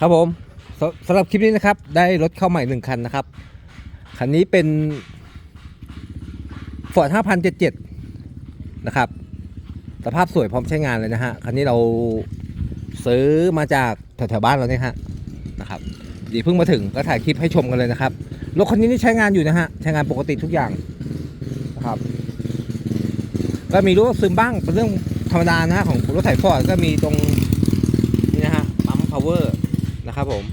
ครับผมสสำหรับคลิปนี้นะครับ ได้รถเข้าใหม่หนึ่งคันนะครับ คันนี้เป็น Ford 5077 นะครับ สภาพสวยพร้อมใช้งานเลยนะฮะ คันนี้เราซื้อมาจากแถวๆบ้านเราเนี่ยฮะนะครับดีเพิ่งมาถึงก็ถ่ายคลิปให้ชมกันเลยนะครับ รถคันนี้นี่ใช้งานอยู่นะฮะ ใช้งานปกติทุกอย่างนะครับ ก็มีรู้ซึมบ้างเป็นเรื่องธรรมดานะฮะของรถไถฟอร์ดก็มีตรงนี่นะฮะปั๊มพาวเวอร์ นะครับผม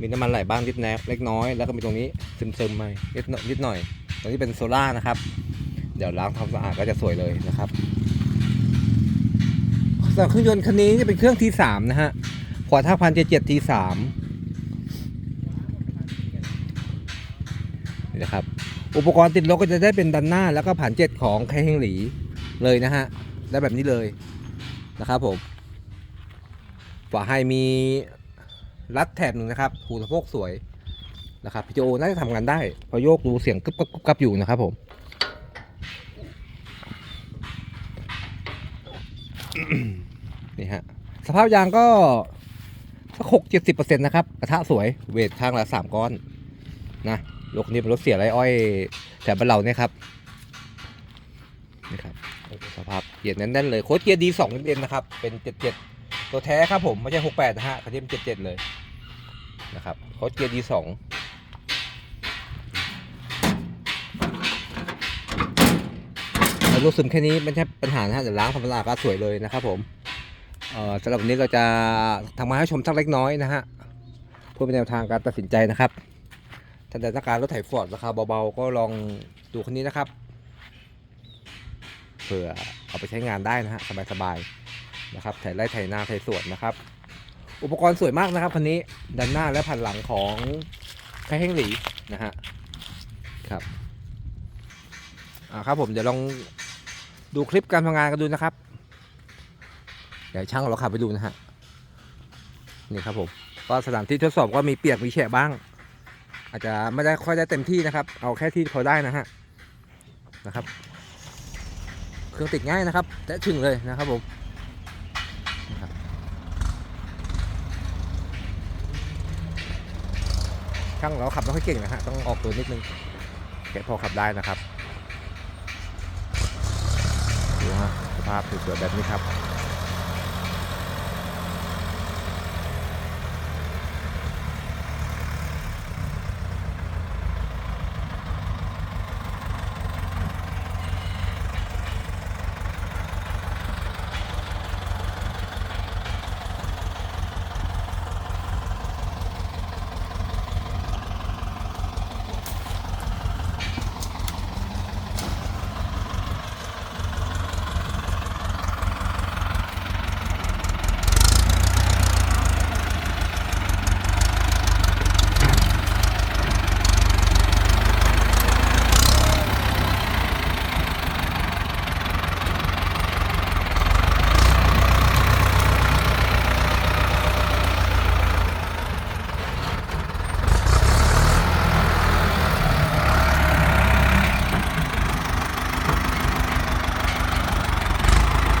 มีน้ำมันไหลบ้างนิดแนกเล็กน้อย แล้วก็มีตรงนี้ซึมๆมานิดหน่อยนิดหน่อย ตรงนี้เป็นโซล่านะครับ เดี๋ยวล้างทำสะอาดก็จะสวยเลยนะครับสำหรับเครื่องยนต์คันนี้จะเป็นเครื่อง T3 นะฮะขวด5,077 T3 นี่นะครับ อุปกรณ์ติดรถก็จะได้เป็นดันหน้า แล้วก็ผ่านเจ็ดของไคเฮงหลีเลยนะฮะ ได้แบบนี้เลยนะครับผมฝาให้มี รัดแถบหนึ่งนะครับหูสะโพกสวยนะครับพีโอน่าจะทำงานได้เพอโยกดูเสียงกึบกับกึบกับอยู่นะครับผมนี่ฮะสภาพยางก็สักหกเจ็ดสิบเปอร์เซ็นต์นะครับกระทะสวยเวทข้างละสามก้อนนะรถนี้เป็นรถเสียไรอ้อยแถบบ้านเราเนี่ยครับนี่ครับสภาพเกียร์แน่นๆเลยโค้ดเกียร์ดีสองเอ็นนะครับเป็นเจ็ดเจ็ดตัวแท้ครับผมไม่ใช่หกแปดนะฮะคันนี้เป็นเจ็ดเจ็ดเลย นะครับโค้ดเกียร์ดีสองล้วรูซึมแค่นี้ไม่ใช่ปัญหานะฮะเดี๋ยวล้างธรรมดาก็สวยเลยนะครับผมเออสำหรับวันนี้เราจะทำมาให้ชมสักเล็กน้อยนะฮะเพื่อเป็นแนวทางการตัดสินใจนะครับท่านใดต้องการรถไถฟอร์ดราคาเบาๆก็ลองดูคันนี้นะครับเผื่อเอาไปใช้งานได้นะฮะสบายๆนะครับไถไร่ไถนาไถสวนนะครับ อุปกรณ์สวยมากนะครับคันนี้ด้านหน้าและผ่านหลังของไคเฮงหลีนะฮะครับอ่าครับผมเดี๋ยวลองดูคลิปการทำงานกันดูนะครับ เดี๋ยวช่างเราขับไปดูนะฮะนี่ครับผมก็สถานที่ทดสอบก็มีเปียกมีแฉะบ้าง อาจจะไม่ได้ค่อยได้เต็มที่นะครับ เอาแค่ที่พอได้นะฮะนะครับ เครื่องติดง่ายนะครับแตะชึงเลยนะครับผมนะครับ ช่างเราขับไม่ค่อยเก่งนะฮะต้องออกตัวนิดนึงแกพอขับได้นะครับดูฮะสภาพสวยๆแบบนี้ครับ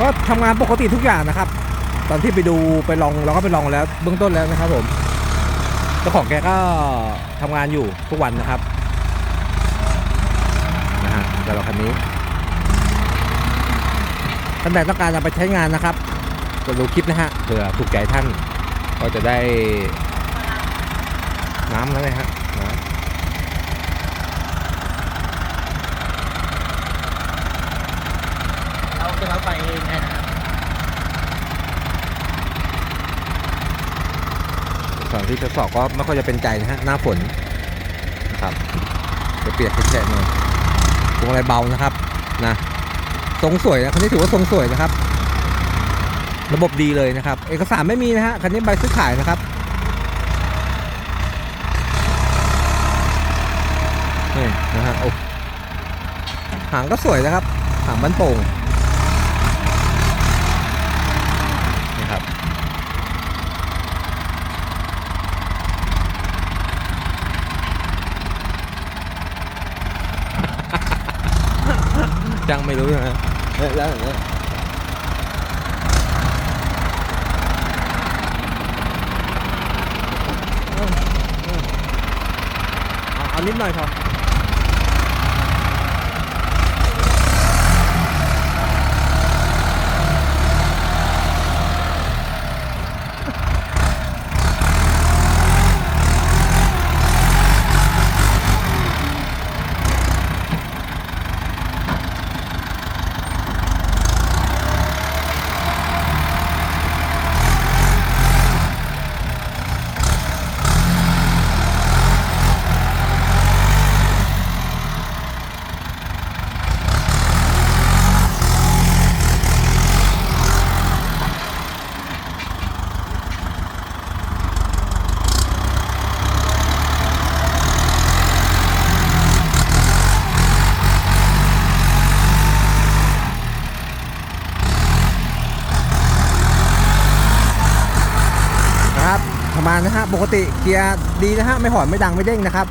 ก็ทำงานปกติทุกอย่างนะครับ ตอนที่ไปดูไปลองเราก็ไปลองแล้วเบื้องต้นแล้วนะครับผมเจ้าของแกก็ทำงานอยู่ทุกวันนะครับนะฮะสำหรับคันนี้ท่านใดต้องการจะไปใช้งานนะครับกดดูคลิปนะฮะเผื่อถูกใจท่านก็จะได้น้ำแล้วนะฮะนะ เราจะรับไปเองนะครับ สถานที่ทดสอบก็ไม่ค่อยจะเป็นใจนะฮะหน้าฝนนะครับจะเปียกแฉะหน่อยพวงอะไรเบานะครับนะทรงสวยนะคันนี้ถือว่าทรงสวยนะครับ ระบบดีเลยนะครับ เอกสารไม่มีนะฮะคันนี้ใบซื้อขายนะครับนี่นะฮะโอ้หางก็สวยนะครับ หางบันโป่งนี่ครับ จังไม่รู้นะแล้วอย่าเงี้ยเอานิดหน่อยพอ นะฮะปกติเกียร์ดีนะฮะไม่หอนไม่ดังไม่เด้งนะครับ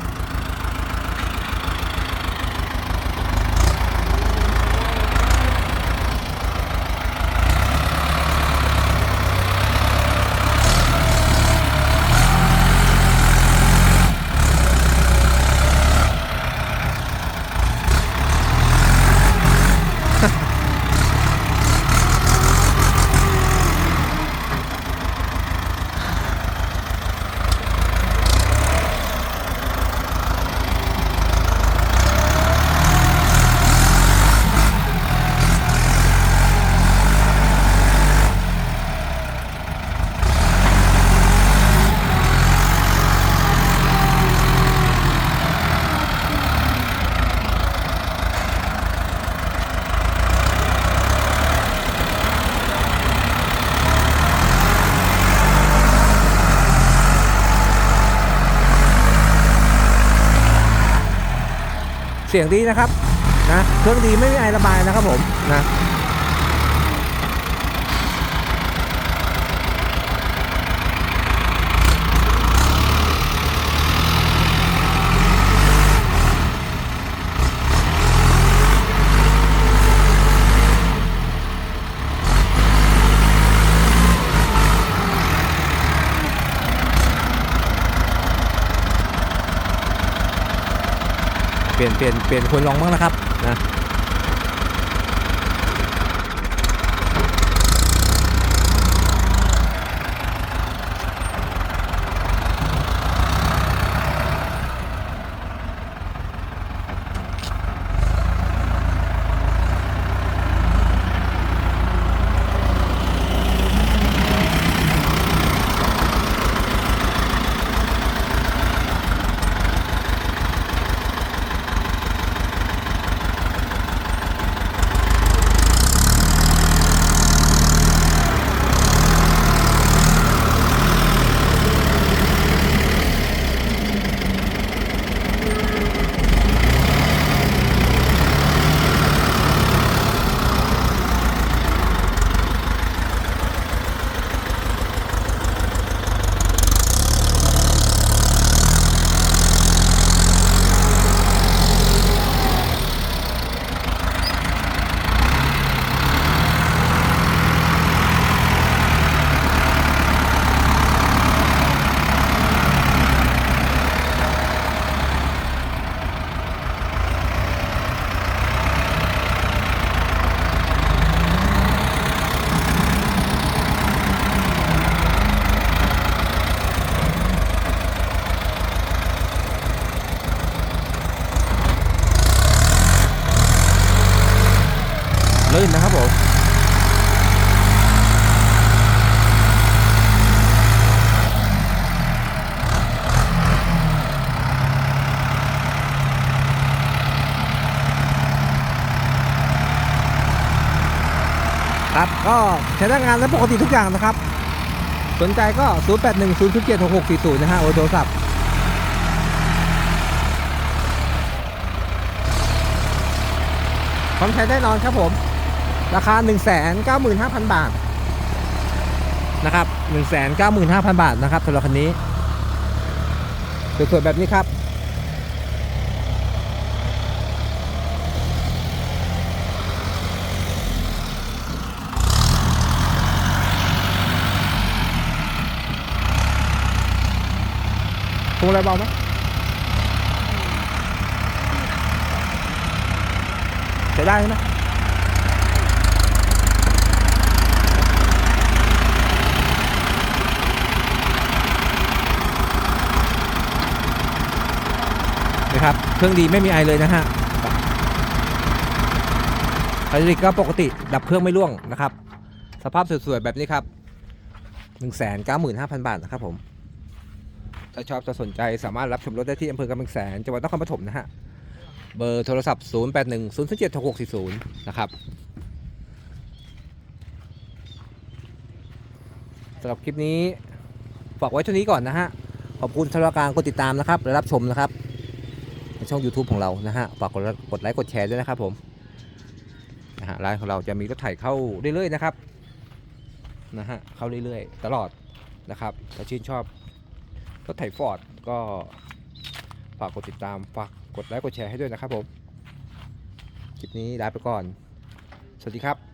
สียงดีนะครับนะเครื่องดีไม่มีไอระบายนะครับผมนะ เปลี่ยนเปลี่ยนเปลี่ยนคนลองบ้างนะครับนะ นนะครับผมครับก็ใช้ได้งานและปกติทุกอย่างนะครับ สนใจก็ 0 8 1 0 7 6 6 4 0 นะฮะโอโทรศัพท์พร้อมใช้แน่นอนครับผม ราคา 195,000 บาทนะครับ195,000 บาทนะครับสำหรับคันนี้สวยๆแบบนี้ครับพวงอะไรเบาไหมใช้ได้ไหม นะครับ เครื่องดีไม่มีไอเลยนะฮะไฮดริกก็ปกติดับเครื่องไม่ร่วงนะครับ สภาพสวยๆ แบบนี้ครับ 195,000 บาทนะครับผม ถ้าชอบจะสนใจสามารถรับชมรถได้ที่อำเภอกำแพงแสนจังหวัดนครปฐมนะฮะ เบอร์โทรศัพท์ 0 8 1 0 7 6 6 4 0 นะครับสำหรับคลิปนี้ฝากไว้เท่านี้ก่อนนะฮะ ขอบคุณสำหรับการกดติดตามนะครับ และรับชมนะครับ ในช่อง YouTube ของเรานะฮะฝากกดกดไลค์กดแชร์ด้วยนะครับผมนะฮะร้านของเราจะมีรถไถเข้าเรื่อยๆนะครับนะฮะเข้าเรื่อยๆ ตลอดนะครับถ้าชื่นชอบรถไถฟอร์ดก็ฝากกดติดตามฝากกดไลค์กดแชร์ให้ด้วยนะครับผมคลิปนี้ลาไปก่อน สวัสดีครับ